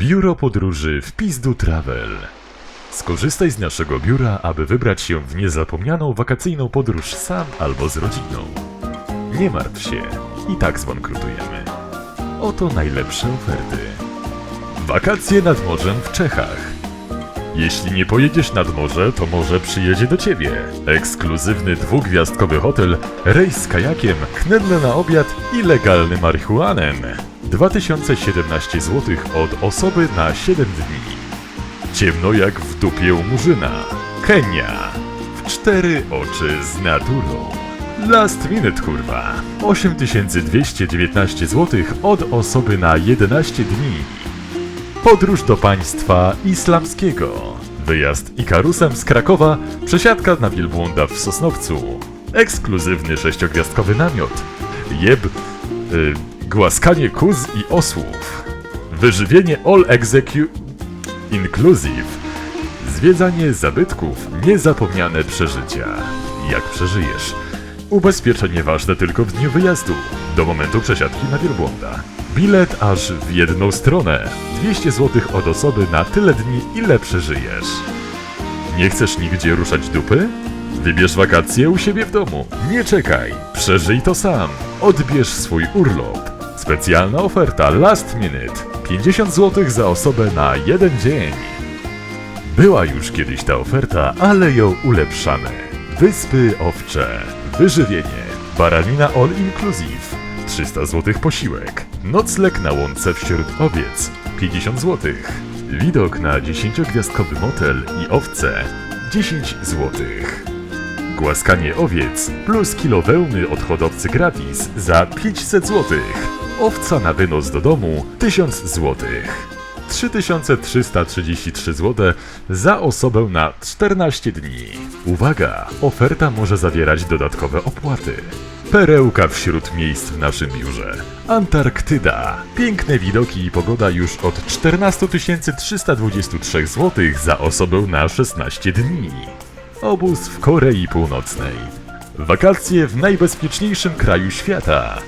Biuro podróży w Pizdu Travel. Skorzystaj z naszego biura, aby wybrać się w niezapomnianą wakacyjną podróż sam albo z rodziną. Nie martw się, i tak zbankrutujemy. Oto najlepsze oferty. Wakacje nad morzem w Czechach. Jeśli nie pojedziesz nad morze, to morze przyjedzie do ciebie. Ekskluzywny dwugwiazdkowy hotel, rejs z kajakiem, knedle na obiad i legalny marihuanen. 2017 zł od osoby na 7 dni. Ciemno jak w dupie u murzyna. Kenia. W cztery oczy z naturą. Last minute kurwa. 8219 zł od osoby na 11 dni. Podróż do państwa islamskiego. Wyjazd Ikarusem z Krakowa, przesiadka na wielbłąda w Sosnowcu. Ekskluzywny sześciogwiazdkowy namiot. Jeb... Y, głaskanie kuz i osłów. Wyżywienie all execu... inclusive. Zwiedzanie zabytków, niezapomniane przeżycia. Jak przeżyjesz? Ubezpieczenie ważne tylko w dniu wyjazdu, do momentu przesiadki na wielbłąda. Bilet aż w jedną stronę. 200 zł od osoby na tyle dni, ile przeżyjesz. Nie chcesz nigdzie ruszać dupy? Wybierz wakacje u siebie w domu. Nie czekaj, przeżyj to sam. Odbierz swój urlop. Specjalna oferta last minute. 50 zł za osobę na jeden dzień. Była już kiedyś ta oferta, ale ją ulepszamy. Wyspy Owcze, wyżywienie, baranina all inclusive, 300 zł posiłek, nocleg na łące wśród owiec, 50 zł, widok na 10-gwiazdkowy motel i owce, 10 zł. Głaskanie owiec plus kilo wełny od hodowcy gratis za 500 zł. Owca na wynos do domu 1000 zł. 3333 zł za osobę na 14 dni. Uwaga! Oferta może zawierać dodatkowe opłaty. Perełka wśród miejsc w naszym biurze. Antarktyda. Piękne widoki i pogoda już od 14 323 zł za osobę na 16 dni. Obóz w Korei Północnej. Wakacje w najbezpieczniejszym kraju świata.